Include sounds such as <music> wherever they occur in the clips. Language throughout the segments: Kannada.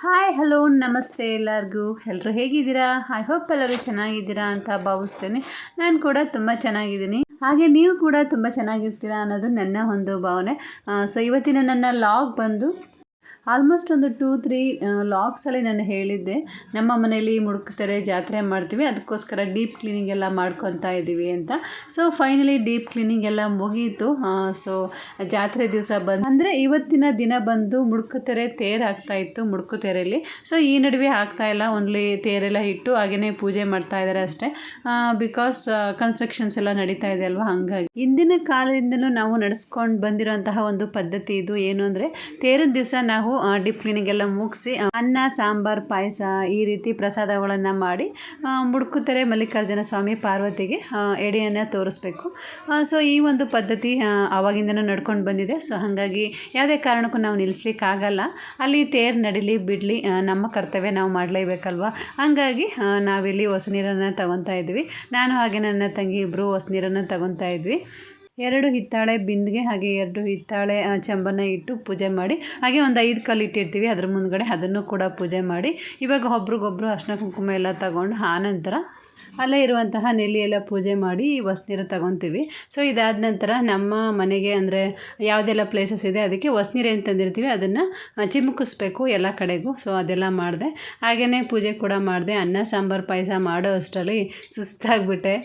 ಹಾಯ್ ಹಲೋ ನಮಸ್ತೆ ಎಲ್ಲರಿಗೂ. ಎಲ್ಲರೂ ಹೇಗಿದ್ದೀರಾ? ಐ ಹೋಪ್ ಎಲ್ಲರೂ ಚೆನ್ನಾಗಿದ್ದೀರಾ ಅಂತ ಭಾವಿಸ್ತೇನೆ. ನಾನು ಕೂಡ ತುಂಬ ಚೆನ್ನಾಗಿದ್ದೀನಿ. ಹಾಗೆ ನೀವು ಕೂಡ ತುಂಬ ಚೆನ್ನಾಗಿರ್ತೀರಾ ಅನ್ನೋದು ನನ್ನ ಒಂದು ಭಾವನೆ. ಸೊ ಇವತ್ತಿನ ನನ್ನ ಲಾಗ್ ಬಂದು ಆಲ್ಮೋಸ್ಟ್ ಒಂದು ಟೂ, ತ್ರೀ ಲಾಗ್ಸಲ್ಲಿ ನಾನು ಹೇಳಿದ್ದೆ. ನಮ್ಮ ಮನೇಲಿ ಮುಡುಕ್ತಾರೆ ಜಾತ್ರೆ ಮಾಡ್ತೀವಿ. ಅದಕ್ಕೋಸ್ಕರ ಡೀಪ್ ಕ್ಲೀನಿಂಗ್ ಎಲ್ಲ ಮಾಡ್ಕೊತಾ ಇದ್ದೀವಿ ಅಂತ. ಸೊ ಫೈನಲಿ ಡೀಪ್ ಕ್ಲೀನಿಂಗ್ ಎಲ್ಲ ಮುಗೀತು. ಸೊ ಜಾತ್ರೆ ದಿವಸ ಬಂದು ಅಂದರೆ ಇವತ್ತಿನ ದಿನ ಬಂದು ಮುಡುಕುತೆರೆ ತೇರು ಆಗ್ತಾ ಇತ್ತು ಮುಡುಕುತೆರೆಯಲ್ಲಿ ಸೊ ಈ ನಡುವೆ ಆಗ್ತಾ ಇಲ್ಲ. ಓನ್ಲಿ ತೇರೆಲ್ಲ ಇಟ್ಟು ಹಾಗೆಯೇ ಪೂಜೆ ಮಾಡ್ತಾ ಇದ್ದಾರೆ ಅಷ್ಟೇ. ಬಿಕಾಸ್ ಕನ್ಸ್ಟ್ರಕ್ಷನ್ಸ್ ಎಲ್ಲ ನಡೀತಾ ಇದೆ ಅಲ್ವಾ? ಹಾಗಾಗಿ. ಇಂದಿನ ಕಾಲದಿಂದಲೂ ನಾವು ನಡೆಸ್ಕೊಂಡು ಬಂದಿರೋಂತಹ ಒಂದು ಪದ್ಧತಿ ಇದು. ಏನು ಅಂದರೆ, ತೇರಿನ ದಿವಸ ನಾವು ಡೀಪ್ ಮುಗಿಸಿ ಅನ್ನ, ಸಾಂಬಾರ್, ಪಾಯಸ ಈ ರೀತಿ ಪ್ರಸಾದಗಳನ್ನು ಮಾಡಿ ಮುಡ್ಕುತ್ತಾರೆ ಮಲ್ಲಿಕಾರ್ಜುನ ಸ್ವಾಮಿ ಪಾರ್ವತಿಗೆ ಎಡೆಯನ್ನು ತೋರಿಸ್ಬೇಕು. ಸೊ ಈ ಒಂದು ಪದ್ಧತಿ ಆವಾಗಿಂದನೂ ನಡ್ಕೊಂಡು ಬಂದಿದೆ. ಸೊ ಹಾಗಾಗಿ ಯಾವುದೇ ಕಾರಣಕ್ಕೂ ನಾವು ನಿಲ್ಲಿಸ್ಲಿಕ್ಕಾಗಲ್ಲ ಅಲ್ಲಿ ತೇರು ನಡಿಲಿ, ಬಿಡಲಿ ನಮ್ಮ ಕರ್ತವ್ಯ ನಾವು ಮಾಡಲೇಬೇಕಲ್ವ? ಹಾಗಾಗಿ ನಾವಿಲ್ಲಿ ಹೊಸ ನೀರನ್ನು ತಗೊತಾ ಇದ್ವಿ. ನಾನು ಹಾಗೆ ನನ್ನ ತಂಗಿ ಇಬ್ಬರು ಹೊಸ ನೀರನ್ನು ತಗೊತಾ ಇದ್ವಿ. ಎರಡು ಹಿತ್ತಾಳೆ ಬಿಂದಿಗೆ, ಹಾಗೆ ಎರಡು ಹಿತ್ತಾಳೆ ಚೆಂಬನ್ನು ಇಟ್ಟು ಪೂಜೆ ಮಾಡಿ, ಹಾಗೆ ಒಂದು ಐದು ಕಲ್ಲು ಇಟ್ಟಿರ್ತೀವಿ. ಅದ್ರ ಮುಂದ್ಗಡೆ ಅದನ್ನು ಕೂಡ ಪೂಜೆ ಮಾಡಿ. ಇವಾಗ ಒಬ್ರಿಗೊಬ್ರು ಅರ್ಶಿನ ಕುಂಕುಮ ಎಲ್ಲ ತಗೊಂಡು ಆನಂತರ ಅಲ್ಲೇ ಇರುವಂತಹ ನೆಲ್ಲಿಯೆಲ್ಲ ಪೂಜೆ ಮಾಡಿ ಹೊಸ್ನೀರು ತಗೊತೀವಿ. ಸೊ ಇದಾದ ನಂತರ ನಮ್ಮ ಮನೆಗೆ ಅಂದರೆ ಯಾವುದೆಲ್ಲ ಪ್ಲೇಸಸ್ ಇದೆ, ಅದಕ್ಕೆ ಹೊಸ್ನೀರು ಏನು ತಂದಿರ್ತೀವಿ. ಅದನ್ನು ಚಿಮುಕಿಸ್ಬೇಕು ಎಲ್ಲ ಕಡೆಗೂ. ಸೊ ಅದೆಲ್ಲ ಮಾಡಿದೆ. ಹಾಗೆಯೇ ಪೂಜೆ ಕೂಡ ಮಾಡಿದೆ. ಅನ್ನ, ಸಾಂಬಾರು, ಪಾಯಸ ಮಾಡೋ ಅಷ್ಟರಲ್ಲಿ ಸುಸ್ತಾಗ್ಬಿಟ್ಟೆ.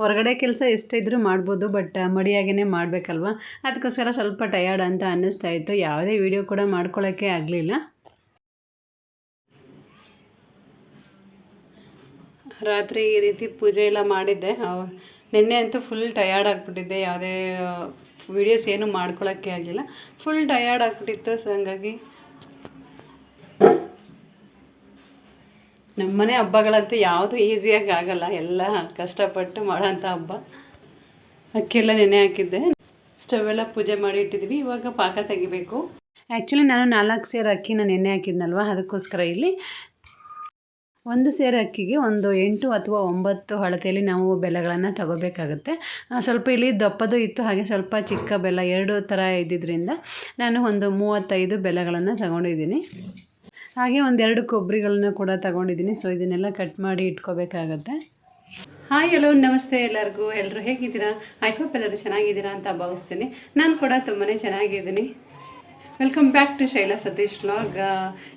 ಹೊರಗಡೆ ಕೆಲಸ ಎಷ್ಟಿದ್ರೂ ಮಾಡ್ಬೋದು ಬಟ್ ಮಡಿಯಾಗೇ ಮಾಡಬೇಕಲ್ವ? ಅದಕ್ಕೋಸ್ಕರ ಸ್ವಲ್ಪ ಟಯರ್ಡ್ ಅಂತ ಅನ್ನಿಸ್ತಾ ಇತ್ತು. ಯಾವುದೇ ವಿಡಿಯೋ ಕೂಡ ಮಾಡ್ಕೊಳ್ಳೋಕ್ಕೆ ಆಗಲಿಲ್ಲ. ರಾತ್ರಿ ಈ ರೀತಿ ಪೂಜೆ ಎಲ್ಲ ಮಾಡಿದ್ದೆ. ನಿನ್ನೆ ಅಂತೂ ಫುಲ್ ಟಯರ್ಡ್ ಆಗಿಬಿಟ್ಟಿದ್ದೆ. ಯಾವುದೇ ವಿಡಿಯೋಸ್ ಏನು ಮಾಡ್ಕೊಳ್ಳೋಕ್ಕೆ ಆಗಲಿಲ್ಲ. ಫುಲ್ ಟಯರ್ಡ್ ಆಗಿಬಿಟ್ಟಿತ್ತು ಸೊ ಹಂಗಾಗಿ ನಮ್ಮನೆ ಹಬ್ಬಗಳಂತೂ ಯಾವುದು ಈಸಿಯಾಗಿ ಆಗಲ್ಲ. ಎಲ್ಲ ಕಷ್ಟಪಟ್ಟು ಮಾಡೋಂಥ ಹಬ್ಬ. ಅಕ್ಕಿ ಎಲ್ಲ ನೆನೆ ಹಾಕಿದ್ದೆ. ಸ್ಟವ್ ಎಲ್ಲ ಪೂಜೆ ಮಾಡಿ ಇಟ್ಟಿದ್ವಿ. ಇವಾಗ ಪಾಕ ತೆಗಿಬೇಕು. ಆ್ಯಕ್ಚುಲಿ ನಾನು ನಾಲ್ಕು ಸೇರು ಅಕ್ಕಿನ ನೆನೆ ಹಾಕಿದ್ನಲ್ವ? ಅದಕ್ಕೋಸ್ಕರ ಇಲ್ಲಿ ಒಂದು ಸೇರು ಅಕ್ಕಿಗೆ ಒಂದು ಎಂಟು ಅಥವಾ ಒಂಬತ್ತು ಅಳತೆಯಲ್ಲಿ ನಾವು ಬೆಲ್ಲಗಳನ್ನು ತಗೋಬೇಕಾಗುತ್ತೆ. ಸ್ವಲ್ಪ ಇಲ್ಲಿ ದಪ್ಪದು ಇತ್ತು. ಹಾಗೆ ಸ್ವಲ್ಪ ಚಿಕ್ಕ ಬೆಲ್ಲ, ಎರಡು ಥರ ಇದ್ದಿದ್ದರಿಂದ ನಾನು ಒಂದು ಮೂವತ್ತೈದು ಬೆಲ್ಲಗಳನ್ನು ತಗೊಂಡಿದ್ದೀನಿ. ಹಾಗೆ ಒಂದೆರಡು ಕೊಬ್ಬರಿಗಳನ್ನ ಕೂಡ ತಗೊಂಡಿದ್ದೀನಿ. ಸೊ ಇದನ್ನೆಲ್ಲ ಕಟ್ ಮಾಡಿ ಇಟ್ಕೋಬೇಕಾಗತ್ತೆ. ಹಾಯ್ ಹಲೋ ನಮಸ್ತೆ ಎಲ್ಲರಿಗೂ. ಎಲ್ಲರೂ ಹೇಗಿದ್ದೀರಾ? ಐ ಹೋಪ್ ಎಲ್ಲರೂ ಚೆನ್ನಾಗಿದ್ದೀರಾ ಅಂತ ಭಾವಿಸ್ತೀನಿ. ನಾನು ಕೂಡ ತುಂಬಾ ಚೆನ್ನಾಗಿದ್ದೀನಿ. Welcome back to Shaila Satish log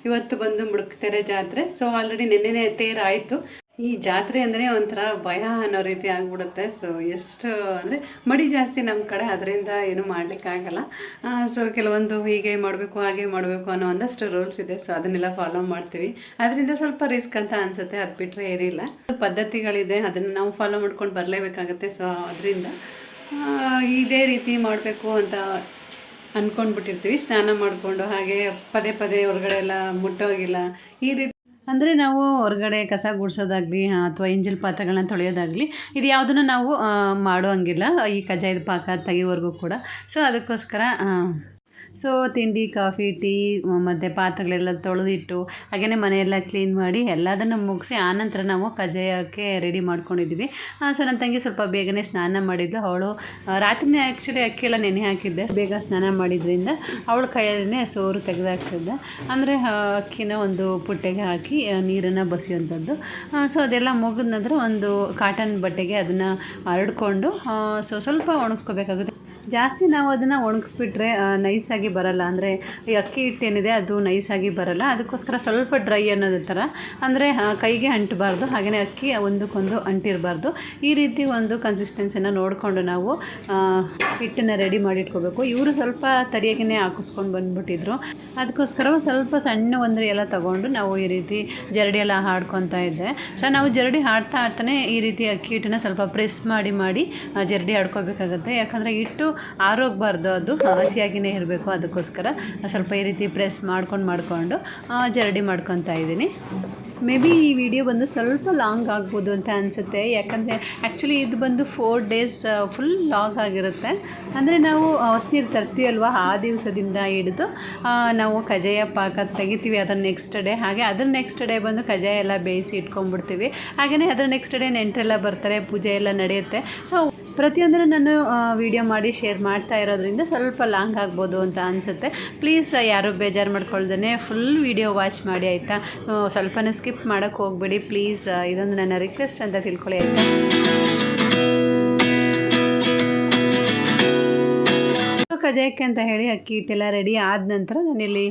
ಇವತ್ತು ಬಂದು ಮುಡುಕ್ತೆರೆ ಜಾತ್ರೆ. ಸೊ ಆಲ್ರೆಡಿ ನಿನ್ನೆನೆ ತೇರಾಯಿತು. ಈ ಜಾತ್ರೆ ಅಂದರೆ ಒಂಥರ ಭಯ ಅನ್ನೋ ರೀತಿ ಆಗ್ಬಿಡುತ್ತೆ. ಸೊ ಎಷ್ಟು ಅಂದರೆ ಮಡಿ ಜಾಸ್ತಿ ನಮ್ಮ ಕಡೆ ಅದರಿಂದ ಏನು ಮಾಡಲಿಕ್ಕಾಗಲ್ಲ ಸೊ ಕೆಲವೊಂದು ಹೀಗೆ ಮಾಡಬೇಕು, ಹಾಗೆ ಮಾಡಬೇಕು ಅನ್ನೋ ಒಂದಷ್ಟು ರೂಲ್ಸ್ ಇದೆ. ಸೊ ಅದನ್ನೆಲ್ಲ ಫಾಲೋ ಮಾಡ್ತೀವಿ. ಅದರಿಂದ ಸ್ವಲ್ಪ ರಿಸ್ಕ್ ಅಂತ ಅನಿಸುತ್ತೆ. ಅದು ಬಿಟ್ಟರೆ ಏನಿಲ್ಲ. ಪದ್ಧತಿಗಳಿದೆ. ಅದನ್ನು ನಾವು ಫಾಲೋ ಮಾಡ್ಕೊಂಡು ಬರಲೇಬೇಕಾಗುತ್ತೆ. ಸೊ ಅದರಿಂದ ಇದೇ ರೀತಿ ಮಾಡಬೇಕು ಅಂತ ಅಂದ್ಕೊಂಡ್ಬಿಟ್ಟಿರ್ತೀವಿ ಸ್ನಾನ ಮಾಡಿಕೊಂಡು ಹಾಗೆ ಪದೇ ಪದೇ ಹೊರಗಡೆ ಎಲ್ಲ ಮುಟ್ಟೋಗಿಲ್ಲ. ಈ ರೀತಿ ಅಂದರೆ ನಾವು ಹೊರಗಡೆ ಕಸ ಗುಡಿಸೋದಾಗಲಿ ಅಥವಾ ಇಂಜಿಲ್ ಪಾತ್ರೆಗಳನ್ನ ತೊಳೆಯೋದಾಗಲಿ, ಇದು ಯಾವುದನ್ನು ನಾವು ಮಾಡೋ ಹಂಗಿಲ್ಲ. ಈ ಕಜ್ಜಾಯದ ಪಾಕ ತೆಗಿಯೋವರೆಗೂ ಕೂಡ. ಸೊ ಅದಕ್ಕೋಸ್ಕರ ಸೊ ತಿಂಡಿ ಕಾಫಿ ಟೀ ಮತ್ತು ಪಾತ್ರೆಗಳೆಲ್ಲ ತೊಳೆದಿಟ್ಟು ಹಾಗೆಯೇ ಮನೆಯೆಲ್ಲ ಕ್ಲೀನ್ ಮಾಡಿ ಎಲ್ಲದನ್ನು ಮುಗಿಸಿ ಆನಂತರ ನಾವು ಕಜ್ಜಾಯಕ್ಕೆ ರೆಡಿ ಮಾಡ್ಕೊಂಡಿದ್ವಿ ಸೊ ನನ್ನ ತಂಗಿ ಸ್ವಲ್ಪ ಬೇಗನೆ ಸ್ನಾನ ಮಾಡಿದ್ದು ಅವಳು ರಾತ್ರಿನೇ ಆ್ಯಕ್ಚುಲಿ ಅಕ್ಕಿ ನೆನೆ ಹಾಕಿದ್ದೆ. ಬೇಗ ಸ್ನಾನ ಮಾಡಿದ್ರಿಂದ ಅವಳು ಕೈಯಲ್ಲೇ ಸೋರು ತೆಗೆದಾಕ್ಸಿದ್ದೆ. ಅಂದರೆ ಅಕ್ಕಿನ ಒಂದು ಪುಟ್ಟೆಗೆ ಹಾಕಿ ನೀರನ್ನು ಬಸಿಯುವಂಥದ್ದು. ಸೊ ಅದೆಲ್ಲ ಮುಗಿದ ನಂತರ ಒಂದು ಕಾಟನ್ ಬಟ್ಟೆಗೆ ಅದನ್ನು ಹರಡ್ಕೊಂಡು ಸೊ ಸ್ವಲ್ಪ ಒಣಗಿಸ್ಕೋಬೇಕಾಗುತ್ತೆ. ಜಾಸ್ತಿ ನಾವು ಅದನ್ನು ಒಣಗಿಸ್ಬಿಟ್ರೆ ನೈಸಾಗಿ ಬರಲ್ಲ. ಅಂದರೆ ಈ ಅಕ್ಕಿ ಹಿಟ್ಟೇನಿದೆ ಅದು ನೈಸಾಗಿ ಬರಲ್ಲ. ಅದಕ್ಕೋಸ್ಕರ ಸ್ವಲ್ಪ ಡ್ರೈ ಅನ್ನೋದು ಥರ ಅಂದರೆ ಕೈಗೆ ಅಂಟಬಾರ್ದು. ಹಾಗೆಯೇ ಅಕ್ಕಿ ಒಂದಕ್ಕೊಂದು ಅಂಟಿರಬಾರ್ದು. ಈ ರೀತಿ ಒಂದು ಕನ್ಸಿಸ್ಟೆನ್ಸಿನ ನೋಡಿಕೊಂಡು ನಾವು ಹಿಟ್ಟನ್ನು ರೆಡಿ ಮಾಡಿ ಇಟ್ಕೋಬೇಕು ಇವರು ಸ್ವಲ್ಪ ತರಿಯಾಗಿನೇ ಹಾಕಿಸ್ಕೊಂಡು ಬಂದುಬಿಟ್ಟಿದ್ರು. ಅದಕ್ಕೋಸ್ಕರ ಸ್ವಲ್ಪ ಸಣ್ಣ ಒಂದು ಎಲ್ಲ ತಗೊಂಡು ನಾವು ಈ ರೀತಿ ಜರಡಿ ಎಲ್ಲ ಹಾಡ್ಕೊತಾ ಇದ್ದೆ. ಸೊ ನಾವು ಜರಡಿ ಹಾಡ್ತಾ ಹಾಡ್ತಾನೆ ಈ ರೀತಿ ಅಕ್ಕಿ ಹಿಟ್ಟನ್ನು ಸ್ವಲ್ಪ ಪ್ರೆಸ್ ಮಾಡಿ ಮಾಡಿ ಜರಡಿ ಆಡ್ಕೋಬೇಕಾಗುತ್ತೆ ಯಾಕಂದರೆ ಹಿಟ್ಟು ಆರೋಗ್ಬಾರ್ದು ಅದು ಹಸಿಯಾಗಿಯೇ ಇರಬೇಕು ಅದಕ್ಕೋಸ್ಕರ ಸ್ವಲ್ಪ ಈ ರೀತಿ ಪ್ರೆಸ್ ಮಾಡ್ಕೊಂಡು ಮಾಡಿಕೊಂಡು ಜರಡಿ ಮಾಡ್ಕೊತಾ ಇದ್ದೀನಿ. ಮೇ ಬಿ ಈ ವಿಡಿಯೋ ಬಂದು ಸ್ವಲ್ಪ ಲಾಂಗ್ ಆಗ್ಬೋದು ಅಂತ ಅನಿಸುತ್ತೆ. ಯಾಕಂದರೆ ಆ್ಯಕ್ಚುಲಿ ಇದು ಬಂದು ಫೋರ್ ಡೇಸ್ ಫುಲ್ ಲಾಗ್ ಆಗಿರುತ್ತೆ. ಅಂದರೆ ನಾವು ಹೊಸ್ನೀರು ತರ್ತೀವಲ್ವ? ಆ ದಿವಸದಿಂದ ಹಿಡಿದು ನಾವು ಕಜಾಯ ಪಾಕ ತೆಗಿತೀವಿ ಅದರ ನೆಕ್ಸ್ಟ್ ಡೇ ಹಾಗೆ ಅದ್ರ ನೆಕ್ಸ್ಟ್ ಡೇ ಬಂದು ಕಜಾಯ ಎಲ್ಲ ಬೇಯಿಸಿ ಇಟ್ಕೊಂಡ್ಬಿಡ್ತೀವಿ. ಹಾಗೆಯೇ ಅದರ ನೆಕ್ಸ್ಟ್ ಡೇ ನೆಂಟರೆಲ್ಲ ಬರ್ತಾರೆ, ಪೂಜೆ ಎಲ್ಲ ನಡೆಯುತ್ತೆ. ಸೊ ಪ್ರತಿಯೊಂದನ್ನು ನಾನು ವಿಡಿಯೋ ಮಾಡಿ ಶೇರ್ ಮಾಡ್ತಾ ಇರೋದ್ರಿಂದ ಸ್ವಲ್ಪ ಲಾಂಗ್ ಆಗ್ಬೋದು ಅಂತ ಅನಿಸುತ್ತೆ. ಪ್ಲೀಸ್ ಯಾರು ಬೇಜಾರು ಮಾಡ್ಕೊಳ್ದೇ ಫುಲ್ ವಿಡಿಯೋ ವಾಚ್ ಮಾಡಿ, ಆಯಿತಾ? ಸ್ವಲ್ಪನೂ ಸ್ಕಿಪ್ ಮಾಡೋಕ್ಕೆ ಹೋಗಬೇಡಿ. ಪ್ಲೀಸ್ ಇದೊಂದು ನನ್ನ ರಿಕ್ವೆಸ್ಟ್ ಅಂತ ತಿಳ್ಕೊಳ್ಳಿ, ಆಯಿತಾ? ಕಜಾಯಕ್ಕೆ ಅಂತ ಹೇಳಿ ಅಕ್ಕಿ ಹಿಟ್ಟೆಲ್ಲ ರೆಡಿ ಆದ ನಂತರ ನಾನಿಲ್ಲಿ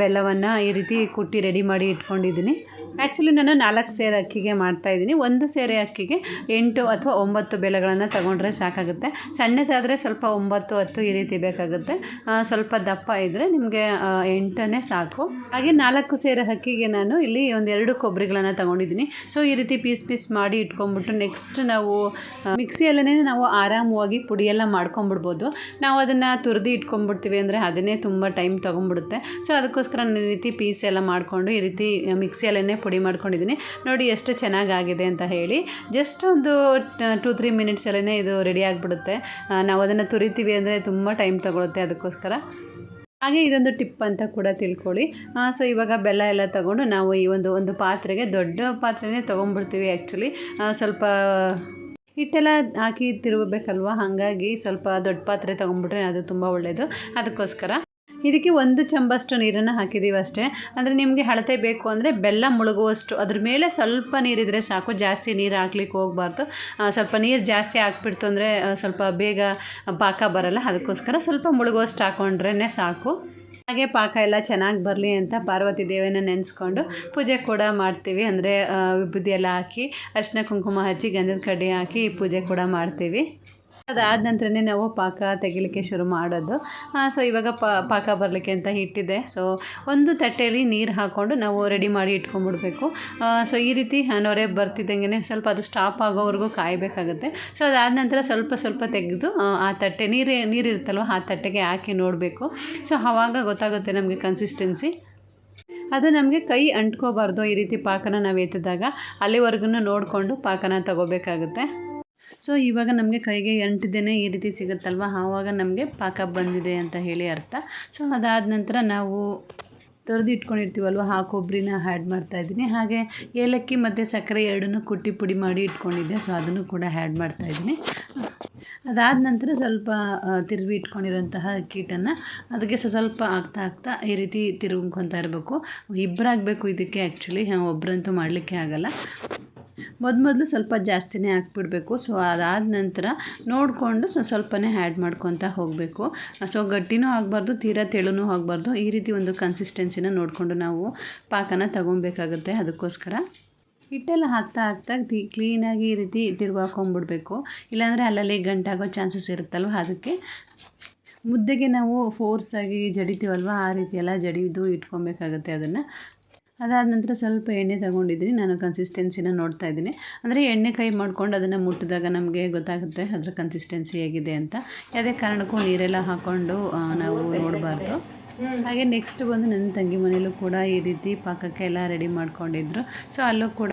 ಬೆಲ್ಲವನ್ನು ಈ ರೀತಿ ಕುಟ್ಟಿ ರೆಡಿ ಮಾಡಿ ಇಟ್ಕೊಂಡಿದ್ದೀನಿ. ಆ್ಯಕ್ಚುಲಿ ನಾನು ನಾಲ್ಕು ಸೇರೆ ಅಕ್ಕಿಗೆ ಮಾಡ್ತಾಯಿದ್ದೀನಿ ಒಂದು ಸೇರೆ ಅಕ್ಕಿಗೆ ಎಂಟು ಅಥವಾ ಒಂಬತ್ತು ಬೆಲೆಗಳನ್ನು ತಗೊಂಡ್ರೆ ಸಾಕಾಗುತ್ತೆ. ಸಣ್ಣದಾದರೆ ಸ್ವಲ್ಪ ಒಂಬತ್ತು ಹತ್ತು ಈ ರೀತಿ ಬೇಕಾಗುತ್ತೆ. ಸ್ವಲ್ಪ ದಪ್ಪ ಇದ್ದರೆ ನಿಮಗೆ ಎಂಟನೇ ಸಾಕು. ಹಾಗೆ ನಾಲ್ಕು ಸೇರೆ ಅಕ್ಕಿಗೆ ನಾನು ಇಲ್ಲಿ ಒಂದೆರಡು ಕೊಬ್ಬರಿಗಳನ್ನು ತಗೊಂಡಿದ್ದೀನಿ. ಸೊ ಈ ರೀತಿ ಪೀಸ್ ಪೀಸ್ ಮಾಡಿ ಇಟ್ಕೊಂಡ್ಬಿಟ್ಟು ನೆಕ್ಸ್ಟ್ ನಾವು ಮಿಕ್ಸಿಯಲ್ಲೇ ನಾವು ಆರಾಮವಾಗಿ ಪುಡಿಯೆಲ್ಲ ಮಾಡ್ಕೊಂಬಿಡ್ಬೋದು ನಾವು ಅದನ್ನು ತುರಿದು ಇಟ್ಕೊಂಡ್ಬಿಡ್ತೀವಿ ಅಂದರೆ ಅದನ್ನೇ ತುಂಬ ಟೈಮ್ ತೊಗೊಂಡ್ಬಿಡುತ್ತೆ. ಸೊ ಅದಕ್ಕೋಸ್ಕರ ನಾನು ಈ ರೀತಿ ಪೀಸ್ ಎಲ್ಲ ಮಾಡಿಕೊಂಡು ಈ ರೀತಿ ಮಿಕ್ಸಿಯಲ್ಲೇ ಪುಡಿ ಮಾಡ್ಕೊಂಡಿದ್ದೀನಿ. ನೋಡಿ ಎಷ್ಟು ಚೆನ್ನಾಗಾಗಿದೆ ಅಂತ ಹೇಳಿ. ಜಸ್ಟ್ ಒಂದು ಟೂ ತ್ರೀ ಮಿನಿಟ್ಸಲ್ಲೇ ಇದು ರೆಡಿ ಆಗಿಬಿಡುತ್ತೆ. ನಾವು ಅದನ್ನು ತುರಿತೀವಿ ಅಂದರೆ ತುಂಬ ಟೈಮ್ ತಗೊಳುತ್ತೆ ಅದಕ್ಕೋಸ್ಕರ. ಹಾಗೆ ಇದೊಂದು ಟಿಪ್ ಅಂತ ಕೂಡ ತಿಳ್ಕೊಳ್ಳಿ. ಸೊ ಇವಾಗ ಬೆಲ್ಲ ಎಲ್ಲ ತಗೊಂಡು ನಾವು ಈ ಒಂದು ಒಂದು ಪಾತ್ರೆಗೆ, ದೊಡ್ಡ ಪಾತ್ರೆನೇ ತೊಗೊಂಡ್ಬಿಡ್ತೀವಿ ಆ್ಯಕ್ಚುಲಿ ಸ್ವಲ್ಪ ಹಿಟ್ಟೆಲ್ಲ ಹಾಕಿ ತಿರುಗಬೇಕಲ್ವ? ಹಾಗಾಗಿ ಸ್ವಲ್ಪ ದೊಡ್ಡ ಪಾತ್ರೆ ತೊಗೊಂಡ್ಬಿಟ್ರೆ ಅದು ತುಂಬ ಒಳ್ಳೆಯದು ಅದಕ್ಕೋಸ್ಕರ. ಇದಕ್ಕೆ ಒಂದು ಚಂಬಷ್ಟು ನೀರನ್ನು ಹಾಕಿದ್ದೀವಿ ಅಷ್ಟೇ. ಅಂದರೆ ನಿಮಗೆ ಹಳತೆ ಬೇಕು ಅಂದರೆ ಬೆಲ್ಲ ಮುಳುಗುವಷ್ಟು. ಅದ್ರ ಮೇಲೆ ಸ್ವಲ್ಪ ನೀರಿದ್ರೆ ಸಾಕು. ಜಾಸ್ತಿ ನೀರು ಹಾಕ್ಲಿಕ್ಕೆ ಹೋಗಬಾರ್ದು. ಸ್ವಲ್ಪ ನೀರು ಜಾಸ್ತಿ ಹಾಕ್ಬಿಡ್ತು ಅಂದರೆ ಸ್ವಲ್ಪ ಬೇಗ ಪಾಕ ಬರಲ್ಲ. ಅದಕ್ಕೋಸ್ಕರ ಸ್ವಲ್ಪ ಮುಳುಗುವಷ್ಟು ಹಾಕೊಂಡ್ರೇ ಸಾಕು. ಹಾಗೆ ಪಾಕ ಎಲ್ಲ ಚೆನ್ನಾಗಿ ಬರಲಿ ಅಂತ ಪಾರ್ವತಿ ದೇವಿನ ನೆನೆಸ್ಕೊಂಡು ಪೂಜೆ ಕೂಡ ಮಾಡ್ತೀವಿ. ಅಂದರೆ ವಿಭೂತಿ ಎಲ್ಲ ಹಾಕಿ ಅರಿಶಿನ ಕುಂಕುಮ ಹಚ್ಚಿ, ಗಂಧದ ಕಡ್ಡಿ ಹಾಕಿ ಪೂಜೆ ಕೂಡ ಮಾಡ್ತೀವಿ. ಅದಾದ ನಂತರನೇ ನಾವು ಪಾಕ ತೆಗಿಲಿಕ್ಕೆ ಶುರು ಮಾಡೋದು. ಸೊ ಇವಾಗ ಪಾಕ ಬರಲಿಕ್ಕೆ ಅಂತ ಹಿಟ್ಟಿದೆ. ಸೊ ಒಂದು ತಟ್ಟೆಯಲ್ಲಿ ನೀರು ಹಾಕ್ಕೊಂಡು ನಾವು ರೆಡಿ ಮಾಡಿ ಇಟ್ಕೊಂಡ್ಬಿಡ್ಬೇಕು. ಸೊ ಈ ರೀತಿ ನೊರೆ ಬರ್ತಿದ್ದಂಗೆ ಸ್ವಲ್ಪ ಅದು ಸ್ಟಾಪ್ ಆಗೋವರೆಗೂ ಕಾಯಬೇಕಾಗುತ್ತೆ. ಸೊ ಅದಾದ ನಂತರ ಸ್ವಲ್ಪ ಸ್ವಲ್ಪ ತೆಗೆದು, ಆ ತಟ್ಟೆ ನೀರು ನೀರಿರುತ್ತಲ್ವ ಆ ತಟ್ಟೆಗೆ ಹಾಕಿ ನೋಡಬೇಕು. ಸೊ ಆವಾಗ ಗೊತ್ತಾಗುತ್ತೆ ನಮಗೆ ಕನ್ಸಿಸ್ಟೆನ್ಸಿ ಅದು ನಮಗೆ ಕೈ ಅಂಟ್ಕೋಬಾರ್ದು ಈ ರೀತಿ ಪಾಕನ ನಾವು ಎತ್ತಿದಾಗ. ಅಲ್ಲಿವರೆಗೂ ನೋಡಿಕೊಂಡು ಪಾಕನ ತಗೋಬೇಕಾಗುತ್ತೆ. ಸೊ ಇವಾಗ ನಮಗೆ ಕೈಗೆ ಅಂಟಿದ್ದೇನೆ ಈ ರೀತಿ ಸಿಗುತ್ತಲ್ವ? ಆವಾಗ ನಮಗೆ ಪಾಕ ಬಂದಿದೆ ಅಂತ ಹೇಳಿ ಅರ್ಥ. ಸೊ ಅದಾದ ನಂತರ ನಾವು ತೊರೆದು ಇಟ್ಕೊಂಡಿರ್ತೀವಲ್ವ ಆ ಕೊಬ್ಬರಿನ ಆ್ಯಡ್ ಮಾಡ್ತಾಯಿದ್ದೀನಿ ಹಾಗೆ ಏಲಕ್ಕಿ ಮತ್ತು ಸಕ್ಕರೆ ಎರಡನ್ನೂ ಕುಟ್ಟಿ ಪುಡಿ ಮಾಡಿ ಇಟ್ಕೊಂಡಿದ್ದೆ. ಸೊ ಅದನ್ನು ಕೂಡ ಆ್ಯಡ್ ಮಾಡ್ತಾಯಿದ್ದೀನಿ ಅದಾದ ನಂತರ ಸ್ವಲ್ಪ ತಿರುವಿ ಇಟ್ಕೊಂಡಿರೋಂತಹ ಕೀಟನ್ನು ಅದಕ್ಕೆ ಸ್ವಲ್ಪ ಆಗ್ತಾ ಆಗ್ತಾ ಈ ರೀತಿ ತಿರುಗ್ಕೊತಾ ಇರಬೇಕು. ಇಬ್ಬರಾಗಬೇಕು ಇದಕ್ಕೆ ಆ್ಯಕ್ಚುಲಿ ಒಬ್ಬರಂತೂ ಮಾಡಲಿಕ್ಕೆ ಆಗಲ್ಲ. ಮೊದಲು ಸ್ವಲ್ಪ ಜಾಸ್ತಿನೇ ಹಾಕ್ಬಿಡಬೇಕು. ಸೊ ಅದಾದ ನಂತರ ನೋಡಿಕೊಂಡು ಸ್ವಲ್ಪನೇ ಆ್ಯಡ್ ಮಾಡ್ಕೊತಾ ಹೋಗಬೇಕು. ಸೊ ಗಟ್ಟಿನೂ ಆಗಬಾರ್ದು, ತೀರಾ ತೆಳುನೂ ಆಗಬಾರ್ದು. ಈ ರೀತಿ ಒಂದು ಕನ್ಸಿಸ್ಟೆನ್ಸಿನ ನೋಡಿಕೊಂಡು ನಾವು ಪಾಕನ ತಗೊಬೇಕಾಗುತ್ತೆ ಅದಕ್ಕೋಸ್ಕರ. ಹಿಟ್ಟೆಲ್ಲ ಹಾಕ್ತಾ ಹಾಕ್ತಾ ತಿ ಕ್ಲೀನಾಗಿ ಈ ರೀತಿ ತಿರುವಾಕೊಂಬಿಡ್ಬೇಕು. ಇಲ್ಲಾಂದರೆ ಅಲ್ಲಲ್ಲಿ ಗಂಟಾಗೋ ಚಾನ್ಸಸ್ ಇರುತ್ತಲ್ವ ಅದಕ್ಕೆ. ಮುದ್ದೆಗೆ ನಾವು ಫೋರ್ಸಾಗಿ ಜಡಿತೀವಲ್ವ, ಆ ರೀತಿ ಎಲ್ಲ ಜಡಿದು ಇಟ್ಕೊಬೇಕಾಗುತ್ತೆ ಅದನ್ನು. ಅದಾದ ನಂತರ ಸ್ವಲ್ಪ ಎಣ್ಣೆ ತಗೊಂಡಿದ್ದೀನಿ. ನಾನು ಕನ್ಸಿಸ್ಟೆನ್ಸಿನ ನೋಡ್ತಾ ಇದ್ದೀನಿ. ಅಂದರೆ ಎಣ್ಣೆ ಕೈ ಮಾಡ್ಕೊಂಡು ಅದನ್ನು ಮುಟ್ಟಿದಾಗ ನಮಗೆ ಗೊತ್ತಾಗುತ್ತೆ ಅದರ ಕನ್ಸಿಸ್ಟೆನ್ಸಿ ಹೇಗಿದೆ ಅಂತ. ಯಾವುದೇ ಕಾರಣಕ್ಕೂ ನೀರೆಲ್ಲ ಹಾಕ್ಕೊಂಡು ನಾವು ನೋಡಬಾರ್ದು. ಹಾಗೆ ನೆಕ್ಸ್ಟ್ ಬಂದು ನನ್ನ ತಂಗಿ ಮನೇಲೂ ಕೂಡ ಈ ರೀತಿ ಪಾಕಕ್ಕೆ ಎಲ್ಲ ರೆಡಿ ಮಾಡ್ಕೊಂಡಿದ್ರು. ಸೊ ಅಲ್ಲೂ ಕೂಡ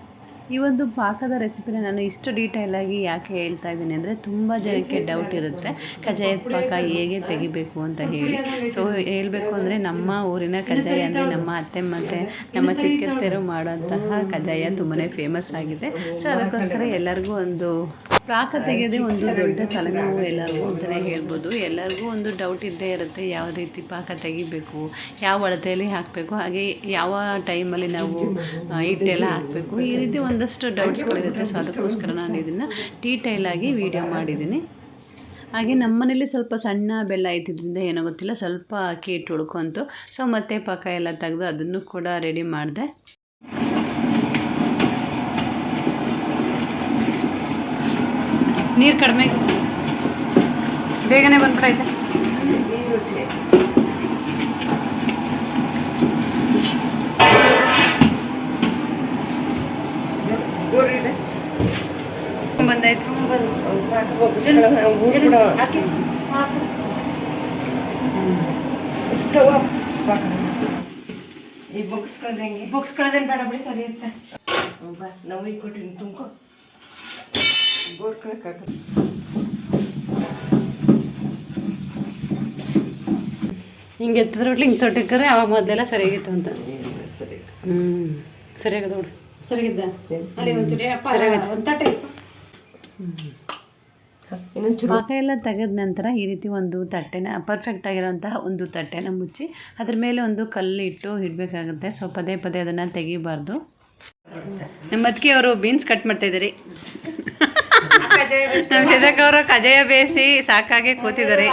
ಈ ಒಂದು ಪಾಕದ ರೆಸಿಪಿನ ನಾನು ಇಷ್ಟು ಡೀಟೇಲಾಗಿ ಯಾಕೆ ಹೇಳ್ತಾ ಇದ್ದೀನಿ ಅಂದರೆ ತುಂಬ ಜನಕ್ಕೆ ಡೌಟ್ ಇರುತ್ತೆ. ಕಜ್ಜಾಯದ ಪಾಕ ಹೇಗೆ ತೆಗಿಬೇಕು ಅಂತ ಹೇಳಿ. ಸೊ ಹೇಳಬೇಕು ಅಂದರೆ ನಮ್ಮ ಊರಿನ ಕಜ್ಜಾಯ ಅಂದರೆ ನಮ್ಮ ಅತ್ತೆ ಮತ್ತು ನಮ್ಮ ಚಿಕ್ಕತ್ತೆರು ಮಾಡೋಂತಹ ಕಜ್ಜಾಯ ತುಂಬಾ ಫೇಮಸ್ ಆಗಿದೆ. ಸೊ ಅದಕ್ಕೋಸ್ಕರ ಎಲ್ಲರಿಗೂ ಒಂದು ಪಾಕ ತೆಗೆಯೋದೇ ಒಂದು ದೊಡ್ಡ ತಲೆನೋವು ಎಲ್ಲರಿಗೂ ಅಂತಲೇ ಹೇಳ್ಬೋದು. ಎಲ್ಲರಿಗೂ ಒಂದು ಡೌಟ್ ಇದ್ದೇ ಇರುತ್ತೆ ಯಾವ ರೀತಿ ಪಾಕ ತೆಗಿಬೇಕು, ಯಾವ ಅಳತೆಯಲ್ಲಿ ಹಾಕಬೇಕು, ಹಾಗೆ ಯಾವ ಟೈಮಲ್ಲಿ ನಾವು ಹಿಟ್ಟೆಲ್ಲ ಹಾಕಬೇಕು, ಈ ರೀತಿ ಒಂದಷ್ಟು ಡೌಟ್ಸ್ಗಳಿರುತ್ತೆ ಸೊ ಅದಕ್ಕೋಸ್ಕರ ನಾನು ಇದನ್ನು ಡೀಟೇಲಾಗಿ ವಿಡಿಯೋ ಮಾಡಿದ್ದೀನಿ. ಹಾಗೆ ನಮ್ಮನೇಲಿ ಸ್ವಲ್ಪ ಸಣ್ಣ ಬೆಲ್ಲ ಇದ್ದಿದ್ದರಿಂದ ಏನೋ ಗೊತ್ತಿಲ್ಲ, ಸ್ವಲ್ಪ ಅಕ್ಕಿ ಇಟ್ಟು ಉಳ್ಕೊಂತು ಸೊ ಮತ್ತೆ ಪಕ್ಕ ಎಲ್ಲ ತೆಗೆದು ಅದನ್ನು ಕೂಡ ರೆಡಿ ಮಾಡಿದೆ. ನೀರು ಕಡಿಮೆ ಬೇಗನೆ ಬಂದ್ಬಿಟ್ಟೈತೆ ಈ ಬುಕ್ಸ್ಗಳದ್ದು ಹೆಂಗೆ ಬುಕ್ಸ್ಗಳದೇನು ಬೇಡ ಬಿಡಿ ಸರಿ ಇರುತ್ತೆ ಬಾ ನಾವು ಈಗ ಕೊಟ್ಟಿನಿ ತುಂಬ್ಕೊ ಬೋರ್ಡ್ ಕಳಕ್ಕೆ ಹಿಂಗೆ ಎತ್ತಿದ್ರೆ ಬಿಟ್ಲಿ ಹಿಂಗೆ ತೊಟ್ಟಿಕ್ಕರೆ ಅವಾಗ ಮೊದಲೆಲ್ಲ ಸರಿಯಾಗಿತ್ತು ಅಂತ ಸರಿ ಹ್ಞೂ ಸರಿಯಾಗದ ಬಿಡು ಸರಿಯಾಗಿದ್ದ ಅಲ್ಲಿ ಒಂಚೂರಿ ಅಪ್ಪ ಒಂದು ತಟ್ಟೆ ಪಾಕ ಎಲ್ಲ ತೆಗೆದ ನಂತರ ಈ ರೀತಿ ಒಂದು ತಟ್ಟೆನ ಪರ್ಫೆಕ್ಟ್ ಆಗಿರೋಂತಹ ಒಂದು ತಟ್ಟೆನ ಮುಚ್ಚಿ ಅದ್ರ ಮೇಲೆ ಒಂದು ಕಲ್ಲು ಇಟ್ಟು ಇಡಬೇಕಾಗುತ್ತೆ. ಸೊ ಪದೇ ಪದೇ ಅದನ್ನು ತೆಗಿಬಾರ್ದು. ನಮ್ಮ ಅದಕ್ಕೆ ಅವರು ಬೀನ್ಸ್ ಕಟ್ ಮಾಡ್ತಾ ಇದ್ದಾರೆ. ನಮ್ಮ ಶಶಕ್ ಅವರು ಕಜಾಯ ಬೇಯಿಸಿ ಸಾಕಾಗೆ ಕೂತಿದ್ದಾರೆ.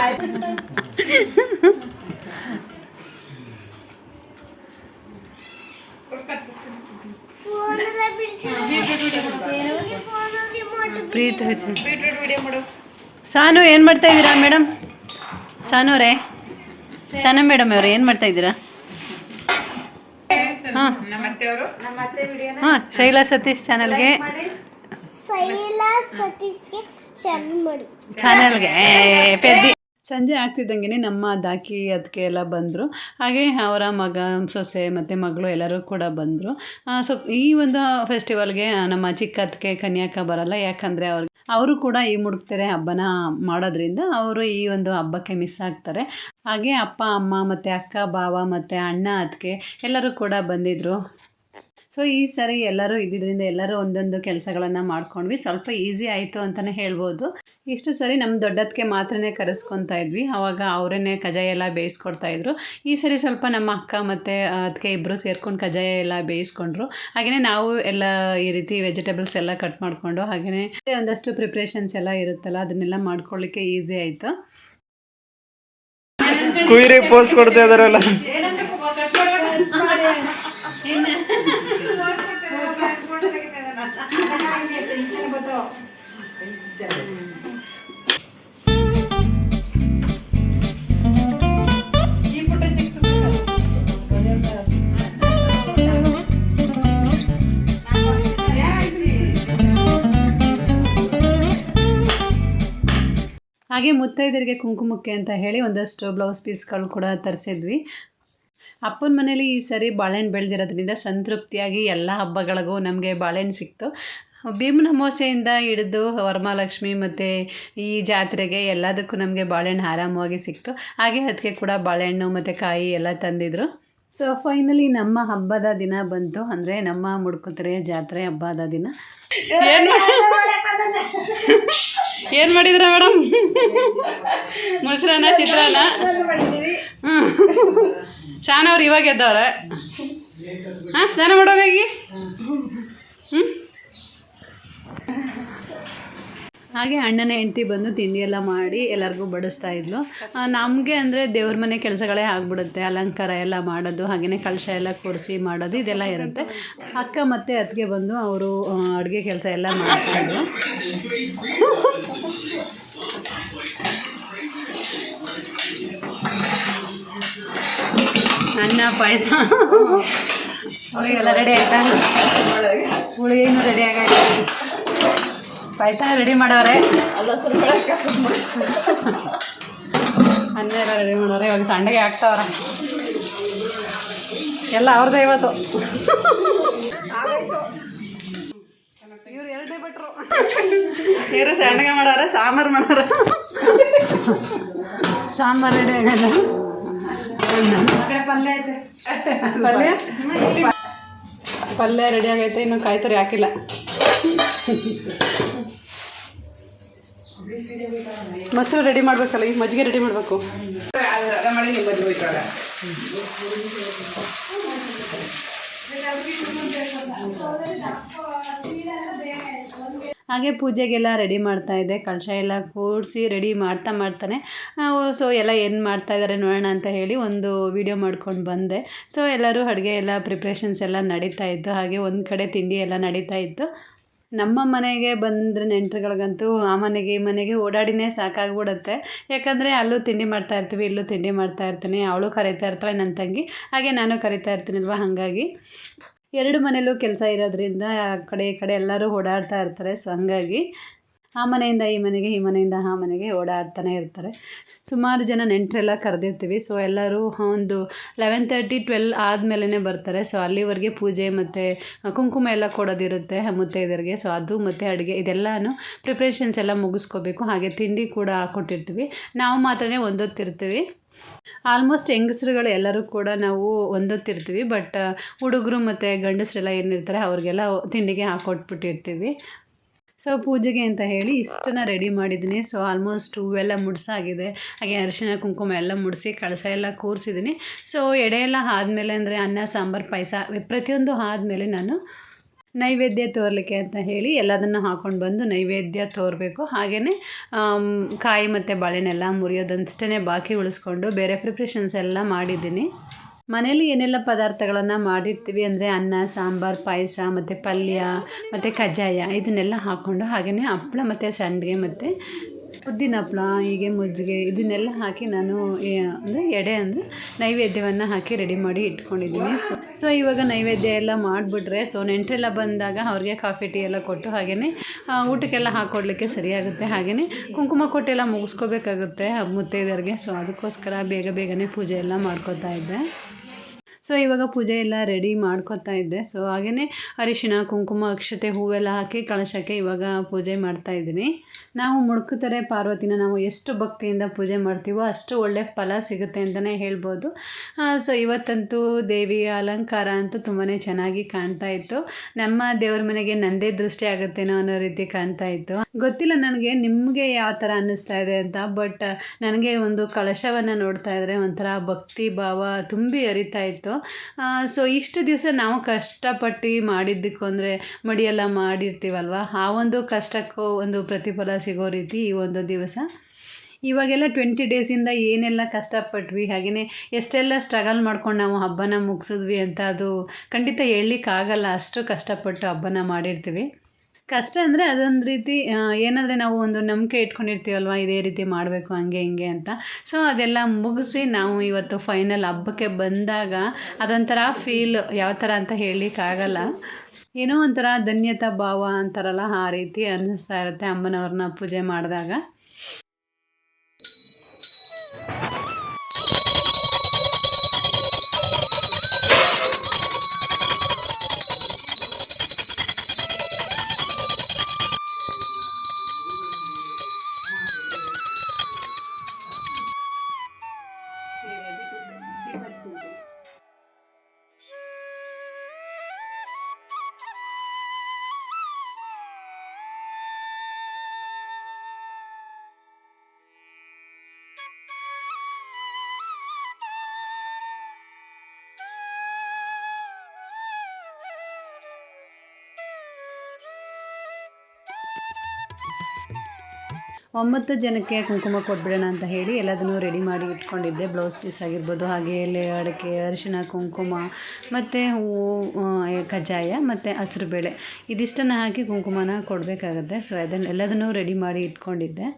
ಪ್ರೀತ್ ಸಾನು ಏನು ಮಾಡ್ತಾ ಇದ್ದೀರಾ ಮೇಡಮ್ ಸಾನು ಅವರೇ? ಸಾನು ಮೇಡಮ್ ಅವ್ರೆ ಏನು ಮಾಡ್ತಾ ಇದ್ದೀರಾ? ಹಾಂ. ಹಾಂ ಶೈಲಾ ಸತೀಶ್ ಚಾನಲ್ಗೆ. ಚಾನಲ್ಗೆ. ಪೆದ್ದಿ ಸಂಜೆ ಆಗ್ತಿದ್ದಂಗೆ ನಮ್ಮ ದಾಕಿ ಅದಕ್ಕೆ ಎಲ್ಲ ಬಂದರು. ಹಾಗೆ ಅವರ ಮಗ, ಸೊಸೆ ಮತ್ತು ಮಗಳು ಎಲ್ಲರೂ ಕೂಡ ಬಂದರು. ಸೊ ಈ ಒಂದು ಫೆಸ್ಟಿವಲ್ಗೆ ನಮ್ಮ ಚಿಕ್ಕ ಅದಕ್ಕೆ ಕನ್ಯಾಕ ಬರಲ್ಲ. ಯಾಕಂದರೆ ಅವ್ರಿಗೆ ಅವರು ಕೂಡ ಈ ಮುಡುಕ್ತೆರೆ ಹಬ್ಬನ ಮಾಡೋದ್ರಿಂದ ಅವರು ಈ ಒಂದು ಹಬ್ಬಕ್ಕೆ ಮಿಸ್ ಆಗ್ತಾರೆ. ಹಾಗೆ ಅಪ್ಪ, ಅಮ್ಮ ಮತ್ತು ಅಕ್ಕ, ಭಾವ ಮತ್ತು ಅಣ್ಣ ಅದಕ್ಕೆ ಎಲ್ಲರೂ ಕೂಡ ಬಂದಿದ್ದರು ಸೊ ಈ ಸರಿ ಎಲ್ಲರೂ ಇದ್ದಿದ್ದರಿಂದ ಎಲ್ಲರೂ ಒಂದೊಂದು ಕೆಲಸಗಳನ್ನು ಮಾಡ್ಕೊಂಡ್ವಿ. ಸ್ವಲ್ಪ ಈಸಿ ಆಯಿತು ಅಂತಲೇ ಹೇಳ್ಬೋದು. ಇಷ್ಟು ಸರಿ ನಮ್ಮ ದೊಡ್ಡದಕ್ಕೆ ಮಾತ್ರನೇ ಕರೆಸ್ಕೊತಾ ಇದ್ವಿ. ಆವಾಗ ಅವರನ್ನೇ ಕಜಾಯ ಎಲ್ಲ ಬೇಯಿಸ್ಕೊಡ್ತಾ ಇದ್ರು. ಈ ಸರಿ ಸ್ವಲ್ಪ ನಮ್ಮ ಅಕ್ಕ ಮತ್ತು ಅದಕ್ಕೆ ಇಬ್ಬರು ಸೇರ್ಕೊಂಡು ಕಜಾಯ ಎಲ್ಲ ಬೇಯಿಸ್ಕೊಂಡ್ರು. ಹಾಗೆಯೇ ನಾವು ಎಲ್ಲ ಈ ರೀತಿ ವೆಜಿಟೇಬಲ್ಸ್ ಎಲ್ಲ ಕಟ್ ಮಾಡಿಕೊಂಡು ಹಾಗೆಯೇ ಒಂದಷ್ಟು ಪ್ರಿಪ್ರೇಷನ್ಸ್ ಎಲ್ಲ ಇರುತ್ತಲ್ಲ ಅದನ್ನೆಲ್ಲ ಮಾಡ್ಕೊಳ್ಳಿಕ್ಕೆ ಈಸಿ ಆಯಿತು. ಕುಯ್ರಿ ಪೋಸ್ಟ್ ಕೊಡ್ತಾ ಇದಾರಲ್ಲ. ಹಾಗೆ ಮುತ್ತೈದರಿಗೆ ಕುಂಕುಮಕ್ಕೆ ಅಂತ ಹೇಳಿ ಒಂದಷ್ಟು ಬ್ಲೌಸ್ ಪೀಸ್ಗಳು ಕೂಡ ತರಿಸಿದ್ವಿ. ಅಪ್ಪನ ಮನೇಲಿ ಈ ಸರಿ ಬಾಳೆಹಣ್ಣು ಬೆಳೆದಿರೋದ್ರಿಂದ ಸಂತೃಪ್ತಿಯಾಗಿ ಎಲ್ಲ ಹಬ್ಬಗಳಿಗೂ ನಮಗೆ ಬಾಳೆಹಣ್ಣು ಸಿಕ್ತು. ಭೀಮನ ಅಮಾವಾಸ್ಯೆಯಿಂದ ಹಿಡಿದು ವರಮಹಾಲಕ್ಷ್ಮಿ ಮತ್ತು ಈ ಜಾತ್ರೆಗೆ ಎಲ್ಲದಕ್ಕೂ ನಮಗೆ ಬಾಳೆಹಣ್ಣು ಆರಾಮವಾಗಿ ಸಿಕ್ತು. ಹಾಗೆ ಅದಕ್ಕೆ ಕೂಡ ಬಾಳೆಹಣ್ಣು ಮತ್ತು ಕಾಯಿ ಎಲ್ಲ ತಂದಿದ್ರು. ಸೊ ಫೈನಲಿ ನಮ್ಮ ಹಬ್ಬದ ದಿನ ಬಂತು. ಅಂದರೆ ನಮ್ಮ ಮುಡ್ಕುತ್ತರೆ ಜಾತ್ರೆ ಹಬ್ಬದ ದಿನ. ಏನು? ಏನು ಮಾಡಿದ್ರ ಮೇಡಮ್ ಮೊಸರನ್ನ ಚಿತ್ರಾನ್ನ ಹ್ಞೂ ಶಾನ ಅವ್ರು ಇವಾಗ ಎದ್ದವ್ರೆ? ಹಾಂ, ಸ್ನಾನ ಮಾಡೋಗಾಗಿ ಹ್ಞೂ ಹಾಗೆ ಅಣ್ಣನ ಹೆಂಡತಿ ಬಂದು ತಿಂಡಿ ಎಲ್ಲ ಮಾಡಿ ಎಲ್ಲರಿಗೂ ಬಡಿಸ್ತಾ ಇದ್ಲು. ನಮಗೆ ಅಂದರೆ ದೇವ್ರ ಮನೆ ಕೆಲಸಗಳೇ ಆಗ್ಬಿಡುತ್ತೆ, ಅಲಂಕಾರ ಎಲ್ಲ ಮಾಡೋದು ಹಾಗೆಯೇ ಕಲಶ ಎಲ್ಲ ಕೊಡಿಸಿ ಮಾಡೋದು, ಇದೆಲ್ಲ ಇರುತ್ತೆ. ಅಕ್ಕ ಮತ್ತು ಅತ್ತಿಗೆ ಬಂದು ಅವರು ಅಡುಗೆ ಕೆಲಸ ಎಲ್ಲ ಮಾಡ್ತಾಯಿದ್ರು ಅನ್ನ ಪಾಯಸ. ಹೋಳಿಗೆಲ್ಲ ರೆಡಿ ಆಯ್ತಾ? ಏನು ರೆಡಿ ಆಗೈತೆ ಪಾಯಸ ರೆಡಿ ಮಾಡವ್ರೆ? ಅನ್ನ ಎಲ್ಲ ರೆಡಿ ಮಾಡವ್ರೆ, ಇವಾಗ ಸಂಡೆಗೆ ಹಾಕ್ತಾವ್ರ ಎಲ್ಲ ಅವ್ರದ್ದೇ ಇವತ್ತು. ಇವ್ರು ಎರಡೇ ಬಿಟ್ರು ಇವರು ಸಂಡಿಗೆ ಮಾಡವ್ರೆ, ಸಾಂಬಾರು ಮಾಡವ್ರೆ. ಸಾಂಬಾರು ರೆಡಿ ಆಗಲ್ಲ ಪಲ್ಯ ಪಲ್ಯ? ರೆಡಿ ಆಗೈತೆ ಇನ್ನು ಕಾಯ್ತರಿ ಹಾಕಿಲ್ಲ. ಮೊಸರು ರೆಡಿ ಮಾಡ್ಬೇಕಲ್ಲ ಈಗ ಮಜ್ಜಿಗೆ ರೆಡಿ ಮಾಡಬೇಕು. ಹಾಗೆ ಪೂಜೆಗೆಲ್ಲ ರೆಡಿ ಮಾಡ್ತಾ ಇದ್ದೆ. ಕಳಶ ಎಲ್ಲ ಕೂಡಿಸಿ ರೆಡಿ ಮಾಡ್ತಾ ಮಾಡ್ತಾನೆ. ಸೊ ಎಲ್ಲ ಏನು ಮಾಡ್ತಾ ಇದ್ದಾರೆ ನೋಡೋಣ ಅಂತ ಹೇಳಿ ಒಂದು ವಿಡಿಯೋ ಮಾಡ್ಕೊಂಡು ಬಂದೆ. ಸೊ ಎಲ್ಲರೂ ಅಡುಗೆ ಎಲ್ಲ ಪ್ರಿಪ್ರೇಷನ್ಸ್ ಎಲ್ಲ ನಡೀತಾ ಇತ್ತು. ಹಾಗೆ ಒಂದು ಕಡೆ ತಿಂಡಿ ಎಲ್ಲ ನಡೀತಾ ಇತ್ತು. ನಮ್ಮ ಮನೆಗೆ ಬಂದರೆ ನೆಂಟರುಗಳಿಗಂತೂ ಆ ಮನೆಗೆ, ಈ ಮನೆಗೆ ಓಡಾಡಿನೇ ಸಾಕಾಗ್ಬಿಡುತ್ತೆ. ಯಾಕಂದರೆ ಅಲ್ಲೂ ತಿಂಡಿ ಮಾಡ್ತಾ ಇರ್ತೀವಿ, ಇಲ್ಲೂ ತಿಂಡಿ ಮಾಡ್ತಾ ಇರ್ತೀನಿ. ಅವಳು ಕರಿತಾ ಇರ್ತಾಳೆ ನನ್ನ ತಂಗಿ. ಹಾಗೆ ನಾನು ಕರಿತಾ ಇರ್ತೀನಲ್ವ ಹಾಗಾಗಿ. ಎರಡು ಮನೇಲೂ ಕೆಲಸ ಇರೋದ್ರಿಂದ ಆ ಕಡೆ ಈ ಕಡೆ ಎಲ್ಲರೂ ಓಡಾಡ್ತಾ ಇರ್ತಾರೆ. ಸೊ ಹಂಗಾಗಿ ಆ ಮನೆಯಿಂದ ಈ ಮನೆಗೆ, ಈ ಮನೆಯಿಂದ ಆ ಮನೆಗೆ ಓಡಾಡ್ತಾನೆ ಇರ್ತಾರೆ. ಸುಮಾರು ಜನ ನೆಂಟರೆಲ್ಲ ಕರೆದಿರ್ತೀವಿ. ಸೊ ಎಲ್ಲರೂ ಒಂದು ಲೆವೆನ್ ತರ್ಟಿ ಟ್ವೆಲ್ ಆದಮೇಲೆ ಬರ್ತಾರೆ. ಸೊ ಅಲ್ಲಿವರೆಗೆ ಪೂಜೆ ಮತ್ತು ಕುಂಕುಮ ಎಲ್ಲ ಕೊಡೋದಿರುತ್ತೆ ಮುತ್ತೈದರಿಗೆ ಸೊ ಅದು ಮತ್ತು ಅಡುಗೆ ಇದೆಲ್ಲನೂ ಪ್ರಿಪ್ರೇಷನ್ಸ್ ಎಲ್ಲ ಮುಗಿಸ್ಕೋಬೇಕು. ಹಾಗೆ ತಿಂಡಿ ಕೂಡ ಕೊಟ್ಟಿರ್ತೀವಿ. ನಾವು ಮಾತ್ರ ಒಂದೊತ್ತಿರ್ತೀವಿ. ಆಲ್ಮೋಸ್ಟ್ ಹೆಂಗಸ್ರುಗಳು ಎಲ್ಲರೂ ಕೂಡ ನಾವು ಒಂದೊತ್ತಿರ್ತೀವಿ ಬಟ್ ಹುಡುಗರು ಮತ್ತು ಗಂಡಸರೆಲ್ಲ ಏನಿರ್ತಾರೆ ಅವ್ರಿಗೆಲ್ಲ ತಿಂಡಿಗೆ ಹಾಕೊಟ್ಬಿಟ್ಟಿರ್ತೀವಿ. ಸೊ ಪೂಜೆಗೆ ಅಂತ ಹೇಳಿ ಇಷ್ಟನ್ನ ರೆಡಿ ಮಾಡಿದ್ದೀನಿ. ಸೊ ಆಲ್ಮೋಸ್ಟ್ ಹೂವೆಲ್ಲ ಮುಡ್ಸಾಗಿದೆ. ಹಾಗೆ ಅರಿಶಿನ ಕುಂಕುಮ ಎಲ್ಲ ಮುಡಿಸಿ ಕಳಸ ಎಲ್ಲ ಕೂರಿಸಿದ್ದೀನಿ. ಸೊ ಎಡೆ ಎಲ್ಲ ಆದಮೇಲೆ ಅಂದರೆ ಅನ್ನ, ಸಾಂಬಾರು, ಪಾಯಸ, ಪ್ರತಿಯೊಂದು ಆದಮೇಲೆ ನಾನು ನೈವೇದ್ಯ ತೋರಲಿಕ್ಕೆ ಅಂತ ಹೇಳಿ ಎಲ್ಲದನ್ನು ಹಾಕ್ಕೊಂಡು ಬಂದು ನೈವೇದ್ಯ ತೋರಬೇಕು. ಹಾಗೆಯೇ ಕಾಯಿ ಮತ್ತು ಬಾಳೆನೆಲ್ಲ ಮುರಿಯೋದಂತಷ್ಟೇ ಬಾಕಿ ಉಳಿಸ್ಕೊಂಡು ಬೇರೆ ಪ್ರಿಪ್ರೇಷನ್ಸ್ ಎಲ್ಲ ಮಾಡಿದ್ದೀನಿ. ಮನೇಲಿ ಏನೆಲ್ಲ ಪದಾರ್ಥಗಳನ್ನು ಮಾಡಿರ್ತೀವಿ ಅಂದರೆ ಅನ್ನ, ಸಾಂಬಾರು, ಪಾಯಸ ಮತ್ತು ಪಲ್ಯ ಮತ್ತು ಕಜ್ಜಾಯ ಇದನ್ನೆಲ್ಲ ಹಾಕ್ಕೊಂಡು ಹಾಗೆಯೇ ಹಪ್ಪಳ ಮತ್ತು ಸಂಡಿಗೆ ಮತ್ತು ಉದ್ದಿನ ಹಪ್ಳ ಹೀಗೆ ಮಜ್ಜಿಗೆ ಇದನ್ನೆಲ್ಲ ಹಾಕಿ ನಾನು ಅಂದರೆ ಎಡೆ ಅಂದರೆ ನೈವೇದ್ಯವನ್ನು ಹಾಕಿ ರೆಡಿ ಮಾಡಿ ಇಟ್ಕೊಂಡಿದ್ದೀನಿ. ಸೊ ಸೊ ಇವಾಗ ನೈವೇದ್ಯ ಎಲ್ಲ ಮಾಡಿಬಿಟ್ರೆ ಸೊ ನೆಂಟರೆಲ್ಲ ಬಂದಾಗ ಅವ್ರಿಗೆ ಕಾಫಿ ಟೀ ಎಲ್ಲ ಕೊಟ್ಟು ಹಾಗೆಯೇ ಊಟಕ್ಕೆಲ್ಲ ಹಾಕ್ಕೊಡ್ಲಿಕ್ಕೆ ಸರಿಯಾಗುತ್ತೆ ಹಾಗೆಯೇ ಕುಂಕುಮ ಕೊಟ್ಟೆಲ್ಲ ಮುಗಿಸ್ಕೋಬೇಕಾಗುತ್ತೆ ಮುತ್ತೈದರಿಗೆ ಸೊ ಅದಕ್ಕೋಸ್ಕರ ಬೇಗ ಬೇಗನೆ ಪೂಜೆ ಎಲ್ಲ ಮಾಡ್ಕೋತಾ ಇದ್ದೆ. ಸೊ, ಇವಾಗ ಪೂಜೆ ಎಲ್ಲ ರೆಡಿ ಮಾಡ್ಕೊತಾ ಇದ್ದೆ. ಸೊ ಹಾಗೇ ಅರಿಶಿಣ, ಕುಂಕುಮ, ಅಕ್ಷತೆ ಹೂವೆಲ್ಲ ಹಾಕಿ ಕಳಶಕ್ಕೆ ಇವಾಗ ಪೂಜೆ ಮಾಡ್ತಾ ಇದ್ದೀನಿ. ನಾವು ಮುಡುಕುತ್ತಾರೆ ಪಾರ್ವತಿನ ನಾವು ಎಷ್ಟು ಭಕ್ತಿಯಿಂದ ಪೂಜೆ ಮಾಡ್ತೀವೋ ಅಷ್ಟು ಒಳ್ಳೆ ಫಲ ಸಿಗುತ್ತೆ ಅಂತಲೇ ಹೇಳ್ಬೋದು. ಸೊ, ಇವತ್ತಂತೂ ದೇವಿಯ ಅಲಂಕಾರ ಅಂತೂ ತುಂಬಾ ಚೆನ್ನಾಗಿ ಕಾಣ್ತಾ ಇತ್ತು. ನಮ್ಮ ದೇವ್ರ ಮನೆಗೆ ನಂದೇ ದೃಷ್ಟಿ ಆಗುತ್ತೇನೋ ಅನ್ನೋ ರೀತಿ ಕಾಣ್ತಾ ಇತ್ತು. ಗೊತ್ತಿಲ್ಲ ನನಗೆ ನಿಮಗೆ ಯಾವ ಥರ ಅನ್ನಿಸ್ತಾ ಇದೆ ಅಂತ ಬಟ್ ನನಗೆ ಒಂದು ಕಳಶವನ್ನು ನೋಡ್ತಾ ಇದ್ದರೆ ಒಂಥರ ಭಕ್ತಿ ಭಾವ ತುಂಬಿ ಅರಿತಾ ಇತ್ತು. ಸೊ ಇಷ್ಟು ದಿವಸ ನಾವು ಕಷ್ಟಪಟ್ಟು ಮಾಡಿದ್ದಕ್ಕೂ ಅಂದರೆ ಮಡಿಯೆಲ್ಲ ಮಾಡಿರ್ತೀವಲ್ವ? ಆ ಒಂದು ಕಷ್ಟಕ್ಕೂ ಒಂದು ಪ್ರತಿಫಲ ಸಿಗೋ ರೀತಿ ಈ ಒಂದು ದಿವಸ. ಇವಾಗೆಲ್ಲ ಟ್ವೆಂಟಿ ಡೇಸಿಂದ ಏನೆಲ್ಲ ಕಷ್ಟಪಟ್ವಿ ಹಾಗೆಯೇ ಎಷ್ಟೆಲ್ಲ ಸ್ಟ್ರಗಲ್ ಮಾಡ್ಕೊಂಡು ನಾವು ಹಬ್ಬನ ಮುಗಿಸಿದ್ವಿ ಅಂತ ಅದು ಖಂಡಿತ ಹೇಳಲಿಕ್ಕಾಗಲ್ಲ. ಅಷ್ಟು ಕಷ್ಟಪಟ್ಟು ಹಬ್ಬನ ಮಾಡಿರ್ತೀವಿ. ಕಷ್ಟ ಅಂದರೆ ಅದೊಂದು ರೀತಿ ಏನಂದರೆ ನಾವು ಒಂದು ನಂಬಿಕೆ ಇಟ್ಕೊಂಡಿರ್ತೀವಲ್ವ, ಇದೇ ರೀತಿ ಮಾಡಬೇಕು, ಹಂಗೆ, ಹಿಂಗೆ ಅಂತ. ಸೊ ಅದೆಲ್ಲ ಮುಗಿಸಿ ನಾವು ಇವತ್ತು ಫೈನಲ್ ಹಬ್ಬಕ್ಕೆ ಬಂದಾಗ ಅದೊಂಥರ ಫೀಲ್ ಯಾವ ಥರ ಅಂತ ಹೇಳಲಿಕ್ಕಾಗಲ್ಲ ಏನೋ ಒಂಥರ ಧನ್ಯತಾ ಭಾವ ಅಂತಾರಲ್ಲ, ಆ ರೀತಿ ಅನ್ನಿಸ್ತಾ ಇರುತ್ತೆ ಅಮ್ಮನವ್ರನ್ನ ಪೂಜೆ ಮಾಡಿದಾಗ. ಒಂಬತ್ತು ಜನಕ್ಕೆ ಕುಂಕುಮ ಕೊಟ್ಬಿಡೋಣ ಅಂತ ಹೇಳಿ ಎಲ್ಲದನ್ನೂ ರೆಡಿ ಮಾಡಿ ಇಟ್ಕೊಂಡಿದ್ದೆ. ಬ್ಲೌಸ್ ಪೀಸ್ ಆಗಿರ್ಬೋದು, ಹಾಗೆ ಎಲೆ, ಅಡಿಕೆ, ಅರಿಶಿನ, ಕುಂಕುಮ, ಮತ್ತು ಹೂವು ಕಜ್ಜಾಯ, ಮತ್ತು ಹಸಿರು ಬೇಳೆ. ಇದಿಷ್ಟನ್ನು ಹಾಕಿ ಕುಂಕುಮನ ಕೊಡಬೇಕಾಗತ್ತೆ. ಸೊ ಅದನ್ನು ಎಲ್ಲದನ್ನೂ ರೆಡಿ ಮಾಡಿ ಇಟ್ಕೊಂಡಿದ್ದೆ.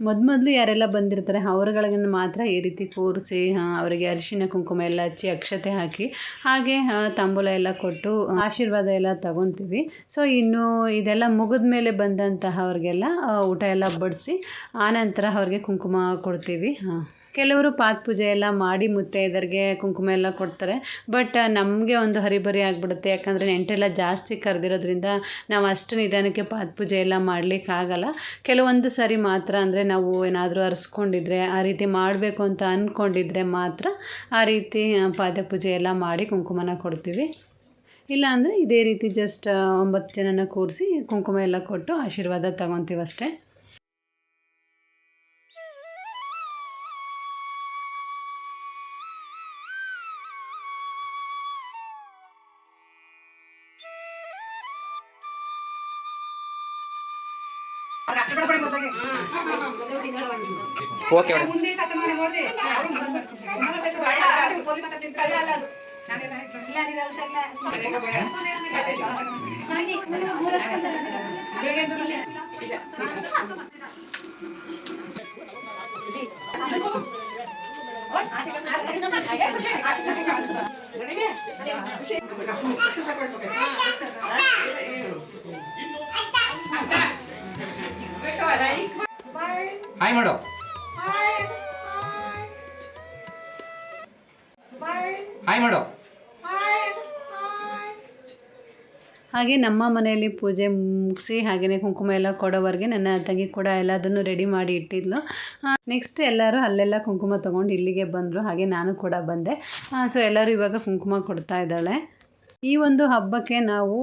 ಮೊದಲು ಯಾರೆಲ್ಲ ಬಂದಿರ್ತಾರೆ ಅವ್ರುಗಳಿಗೆ ಮಾತ್ರ ಈ ರೀತಿ ಕೂರಿಸಿ ಅವರಿಗೆ ಅರಿಶಿನ ಕುಂಕುಮ ಎಲ್ಲ ಹಚ್ಚಿ, ಅಕ್ಷತೆ ಹಾಕಿ, ಹಾಗೆ ತಾಂಬೂಲ ಎಲ್ಲ ಕೊಟ್ಟು ಆಶೀರ್ವಾದ ಎಲ್ಲ ತಗೊತೀವಿ. ಸೊ, ಇನ್ನು ಇದೆಲ್ಲ ಮುಗಿದ ಮೇಲೆ ಬಂದಂತಹ ಅವ್ರಿಗೆಲ್ಲ ಊಟ ಎಲ್ಲ ಬಡಿಸಿ, ಆನಂತರ ಅವ್ರಿಗೆ ಕುಂಕುಮ ಕೊಡ್ತೀವಿ, ಹಾಂ. ಕೆಲವರು ಪಾದ ಪೂಜೆ ಎಲ್ಲ ಮಾಡಿ ಮುತ್ತೈದರಿಗೆ ಕುಂಕುಮ ಎಲ್ಲ ಕೊಡ್ತಾರೆ. ಬಟ್ ನಮಗೆ ಒಂದು ಹರಿಬರಿ ಆಗಿಬಿಡುತ್ತೆ. ಯಾಕಂದರೆ ನೆಂಟೆಲ್ಲ ಜಾಸ್ತಿ ಕರೆದಿರೋದ್ರಿಂದ ನಾವು ಅಷ್ಟು ನಿಧಾನಕ್ಕೆ ಪಾದ ಪೂಜೆ ಎಲ್ಲ ಮಾಡಲಿಕ್ಕಾಗಲ್ಲ ಕೆಲವೊಂದು ಸಾರಿ ಮಾತ್ರ ಅಂದರೆ ನಾವು ಏನಾದರೂ ಅರಿಸ್ಕೊಂಡಿದ್ರೆ, ಆ ರೀತಿ ಮಾಡಬೇಕು ಅಂತ ಅಂದ್ಕೊಂಡಿದ್ರೆ ಮಾತ್ರ ಆ ರೀತಿ ಪಾದ ಪೂಜೆ ಎಲ್ಲ ಮಾಡಿ ಕುಂಕುಮನ ಕೊಡ್ತೀವಿ. ಇಲ್ಲ ಅಂದರೆ ಇದೇ ರೀತಿ ಜಸ್ಟ್ ಒಂಬತ್ತು ಜನನ ಕೂರಿಸಿ ಕುಂಕುಮ ಎಲ್ಲ ಕೊಟ್ಟು ಆಶೀರ್ವಾದ ತಗೊತೀವಿ ಓಕೆ ಹಾಯ್ ಮಾಡು ಹಾಯ್ ಮಾಡು ಹಾಗೆ ನಮ್ಮ ಮನೆಯಲ್ಲಿ ಪೂಜೆ ಮುಗಿಸಿ ಹಾಗೆಯೇ ಕುಂಕುಮ ಎಲ್ಲ ಕೊಡೋವರೆಗೆ ನನ್ನ ತಂಗಿ ಕೂಡ ಎಲ್ಲದನ್ನು ರೆಡಿ ಮಾಡಿ ಇಟ್ಟಿದ್ಲು. ನೆಕ್ಸ್ಟ್ ಎಲ್ಲರೂ ಅಲ್ಲೆಲ್ಲ ಕುಂಕುಮ ತೊಗೊಂಡು ಇಲ್ಲಿಗೆ ಬಂದರು. ಹಾಗೆ ನಾನು ಕೂಡ ಬಂದೆ. ಸೊ ಎಲ್ಲರೂ ಇವಾಗ ಕುಂಕುಮ ಕೊಡ್ತಾ ಇದ್ದಾಳೆ. ಈ ಒಂದು ಹಬ್ಬಕ್ಕೆ ನಾವು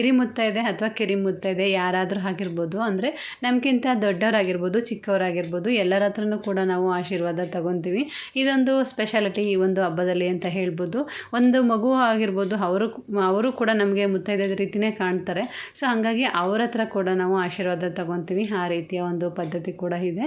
ಇರಿಮುತ್ತ ಇದೆ ಅಥವಾ ಕಿರಿಮುತ್ತೈದೆ ಯಾರಾದರೂ ಆಗಿರ್ಬೋದು, ಅಂದರೆ ನಮಗಿಂತ ದೊಡ್ಡವರಾಗಿರ್ಬೋದು, ಚಿಕ್ಕವರಾಗಿರ್ಬೋದು, ಎಲ್ಲರ ಹತ್ರನೂ ಕೂಡ ನಾವು ಆಶೀರ್ವಾದ ತಗೊತೀವಿ. ಇದೊಂದು ಸ್ಪೆಷಾಲಿಟಿ ಈ ಒಂದು ಹಬ್ಬದಲ್ಲಿ ಅಂತ ಹೇಳ್ಬೋದು. ಒಂದು ಮಗು ಆಗಿರ್ಬೋದು, ಅವರು ಅವರು ಕೂಡ ನಮಗೆ ಮುತ್ತೈದೆ ರೀತಿಯೇ ಕಾಣ್ತಾರೆ. ಸೊ, ಹಾಗಾಗಿ ಅವ್ರ ಹತ್ರ ಕೂಡ ನಾವು ಆಶೀರ್ವಾದ ತಗೊತೀವಿ. ಆ ರೀತಿಯ ಒಂದು ಪದ್ಧತಿ ಕೂಡ ಇದೆ.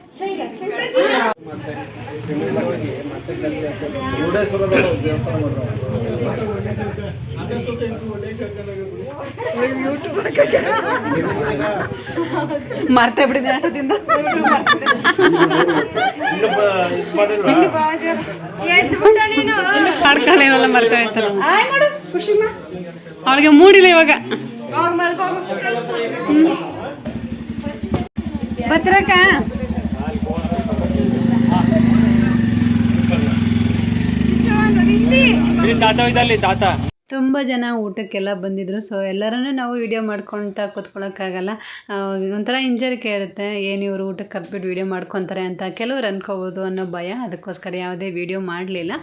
ಮುರುಡೇಶ್ವರದ ದೇವಸ್ಥಾನ ಮರ್ತೇ ಬಿಡಿದೆ ಆಟದಿಂದ ಹಾಡ್ಕೊಳ್ಳೇನಲ್ಲ ಮರ್ತಾ ಇತ್ತಲ್ಲ ಅವಳಿಗೆ ಮೂಡಿಲ್ಲ ಇವಾಗ. ಭದ್ರಕ್ಕ ತುಂಬ ಜನ ಊಟಕ್ಕೆಲ್ಲ ಬಂದಿದ್ರು. ಸೊ ಎಲ್ಲರನ್ನೂ ನಾವು ವಿಡಿಯೋ ಮಾಡ್ಕೊಳ್ತಾ ಕೂತ್ಕೊಳ್ಳೋಕ್ಕಾಗಲ್ಲ ಒಂಥರ ಹಿಂಜರಿಕೆ ಇರುತ್ತೆ. ಏನು ಇವರು ಊಟಕ್ಕೆ ಕರ್ಬಿಟ್ಟು ವಿಡಿಯೋ ಮಾಡ್ಕೊತಾರೆ ಅಂತ ಕೆಲವ್ರು ಅನ್ಕೋಬಹುದು ಅನ್ನೋ ಭಯ. ಅದಕ್ಕೋಸ್ಕರ ಯಾವುದೇ ವಿಡಿಯೋ ಮಾಡಲಿಲ್ಲ.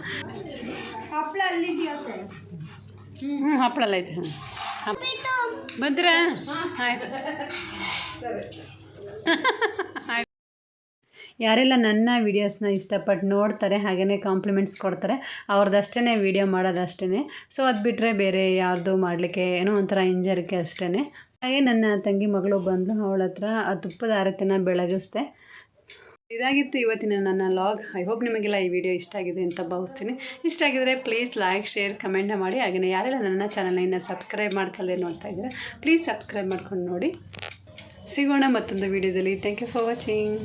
ಹ್ಞೂ ಐತೆ ಬಂದ್ರಾ? ಆಯ್ತು. <laughs> ಯಾರೆಲ್ಲ ನನ್ನ ವೀಡಿಯೋಸ್ನ ಇಷ್ಟಪಟ್ಟು ನೋಡ್ತಾರೆ ಹಾಗೆಯೇ ಕಾಂಪ್ಲಿಮೆಂಟ್ಸ್ ಕೊಡ್ತಾರೆ ಅವ್ರದ್ದಷ್ಟೇ ವೀಡಿಯೋ ಮಾಡೋದಷ್ಟೇ ಸೊ ಅದು ಬಿಟ್ಟರೆ ಬೇರೆ ಯಾರ್ದು ಮಾಡಲಿಕ್ಕೆ ಏನೋ ಒಂಥರ ಇಂಜರಿಕೆ ಅಷ್ಟೇ ಹಾಗೆ ನನ್ನ ತಂಗಿ ಮಗಳು ಬಂದು ಅವಳ ಹತ್ರ ಆ ತುಪ್ಪದ ಆರತಿನ ಬೆಳಗಿಸ್ದೆ. ಇದಾಗಿತ್ತು ಇವತ್ತಿನ ನನ್ನ ಲಾಗ್ ಐ ಹೋಪ್ ನಿಮಗೆಲ್ಲ ಈ ವಿಡಿಯೋ ಇಷ್ಟ ಆಗಿದೆ ಅಂತ ಭಾವಿಸ್ತೀನಿ. ಇಷ್ಟ ಆಗಿದ್ರೆ ಪ್ಲೀಸ್ ಲೈಕ್ ಶೇರ್ ಕಮೆಂಟ್ ಮಾಡಿ. ಹಾಗೆಯೇ ಯಾರೆಲ್ಲ ನನ್ನ ಚಾನಲ್ನ ಸಬ್ಸ್ಕ್ರೈಬ್ ಮಾಡ್ಕೊಳ್ಳದೆ ನೋಡ್ತಾ ಇದ್ದರೆ ಪ್ಲೀಸ್ ಸಬ್ಸ್ಕ್ರೈಬ್ ಮಾಡ್ಕೊಂಡು ನೋಡಿ. ಸಿಗೋಣ ಮತ್ತೊಂದು ವಿಡಿಯೋದಲ್ಲಿ ಥ್ಯಾಂಕ್ ಯು ಫಾರ್ ವಾಚಿಂಗ್